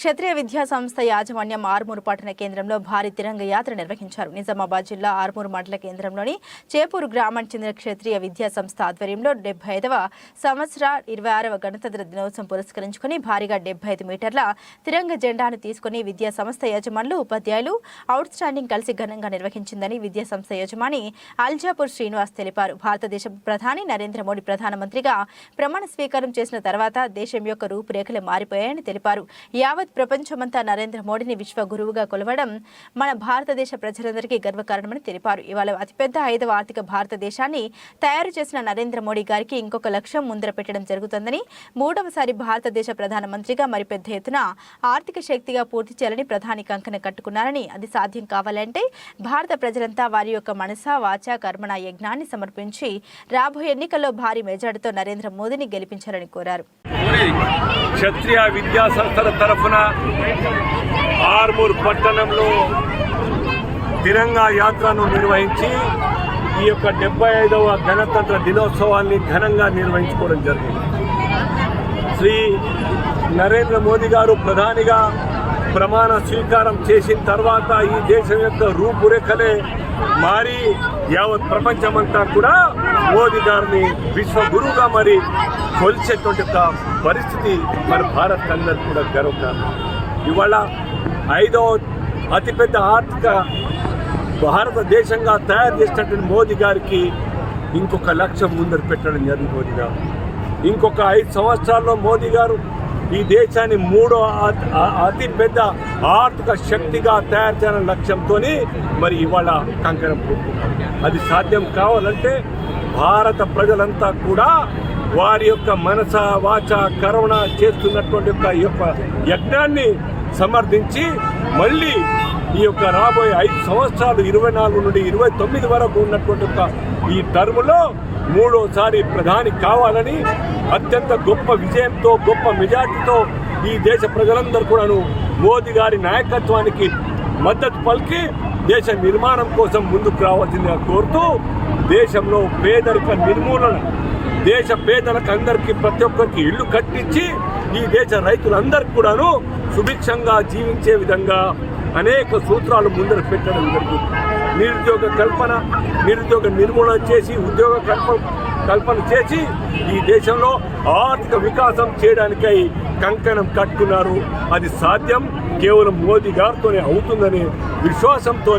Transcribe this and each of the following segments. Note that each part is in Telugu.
క్షత్రియ విద్యా సంస్థ యాజమాన్యం ఆర్మూరు పట్టణ కేంద్రంలో భారీ తిరంగ యాత్ర నిర్వహించారు. నిజామాబాద్ జిల్లా ఆర్మూరు మండల కేంద్రంలోని చేపూరు గ్రామానికి చెందిన క్షత్రియ విద్యా సంస్థ ఆధ్వర్యంలో డెబ్బై ఐదవ సంవత్సర ఇరవై ఆరవ గణతంత్ర దినోత్సవం పురస్కరించుకుని భారీగా డెబ్బై ఐదు మీటర్ల తిరంగ జెండాను తీసుకుని విద్యా సంస్థ యజమానులు ఉపాధ్యాయులు అవుట్ స్టాండింగ్ కలిసి ఘనంగా నిర్వహించిందని విద్యా సంస్థ యజమాని అల్జాపూర్ శ్రీనివాస్ తెలిపారు. భారతదేశ ప్రధాని నరేంద్ర మోడీ ప్రధానమంత్రిగా ప్రమాణ స్వీకారం చేసిన తర్వాత దేశం యొక్క రూపురేఖలు మారిపోయాయని తెలిపారు. యావత్ ప్రపంచమంతా నరేంద్ర మోడీని విశ్వ గురువుగా కొలవడం మన భారతదేశ ప్రజలందరికీ గర్వకారణమని తెలిపారు. ఇవాళ అతిపెద్ద ఐదవ ఆర్థిక భారతదేశాన్ని తయారు చేసిన నరేంద్ర మోడీ గారికి ఇంకొక లక్ష్యం ముందర పెట్టడం జరుగుతుందని మూడవసారి భారతదేశ ప్రధానమంత్రిగా మరి పెద్ద ఎత్తున ఆర్థిక శక్తిగా పూర్తి చేయాలని ప్రధాని కంకణ కట్టుకున్నారని అది సాధ్యం కావాలంటే భారత ప్రజలంతా వారి యొక్క మనస వాచ కర్మణ యజ్ఞాన్ని సమర్పించి రాబోయే ఎన్నికల్లో భారీ మెజార్టీతో నరేంద్ర మోదీని గెలిపించాలని కోరారు. క్షత్రియ విద్యా సంస్థల తరఫున ఆర్మూర్ పట్టణంలో తిరంగా యాత్రను నిర్వహించి ఈ యొక్క డెబ్బై ఐదవ గణతంత్ర దినోత్సవాన్ని ఘనంగా నిర్వహించుకోవడం జరిగింది. శ్రీ నరేంద్ర మోదీ గారు ప్రధానిగా ప్రమాణ స్వీకారం చేసిన తర్వాత ఈ దేశం యొక్క రూపురేఖలే మారి యావత్ ప్రపంచమంతా కూడా మోదీ గారిని విశ్వగురువుగా మరి కొలిచేటువంటి ఒక పరిస్థితి మన భారత్ అందరికి కూడా గర్వకారణం ఇవాళ ఐదో అతిపెద్ద ఆర్థిక భారతదేశంగా తయారు చేసినటువంటి మోదీ గారికి ఇంకొక లక్ష్యం ముందరు పెట్టడం జరిగింది మోదీ గారు. ఇంకొక ఐదు సంవత్సరాల్లో మోదీ గారు ఈ దేశాన్ని మూడో అతిపెద్ద ఆర్థిక శక్తిగా తయారు చేయాలనే లక్ష్యంతో మరి ఇవాళ కంకణం పూర్తున్నారు అది సాధ్యం కావాలంటే భారత ప్రజలంతా కూడా వారి యొక్క మనస వాచ కరుణ చేస్తున్నటువంటి యొక్క యొక్క యజ్ఞాన్ని సమర్థించి మళ్ళీ ఈ యొక్క రాబోయే ఐదు సంవత్సరాలు ఇరవై నాలుగు నుండి ఇరవై తొమ్మిది వరకు ఉన్నటువంటి యొక్క ఈ టర్ములో మూడోసారి ప్రధాని కావాలని అత్యంత గొప్ప విజయంతో గొప్ప మెజార్టీతో ఈ దేశ ప్రజలందరూ కూడాను మోదీ గారి నాయకత్వానికి మద్దతు పలికి దేశ నిర్మాణం కోసం ముందుకు రావాల్సిందిగా కోరుతూ దేశంలో పేదరిక నిర్మూలన దేశ పేదలకు అందరికీ ప్రతి ఒక్కరికి ఇల్లు కట్టించి ఈ దేశ రైతులందరికీ కూడాను సుభిక్షంగా జీవించే విధంగా అనేక సూత్రాలు ముందర పెట్టడం జరిగింది. నిరుద్యోగ కల్పన నిరుద్యోగ నిర్మూలన చేసి ఉద్యోగ కల్పన కల్పన చేసి ఈ దేశంలో ఆర్థిక వికాసం చేయడానికై కంకణం కట్టుకున్నారు. అది సాధ్యం. కేవలం మోదీ గారితోనే అవుతుందనే విశ్వాసంతో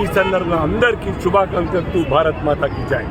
ఈ సందర్భంగా అందరికీ శుభాకాంక్షలు భారత్ మాతాకి జాయ్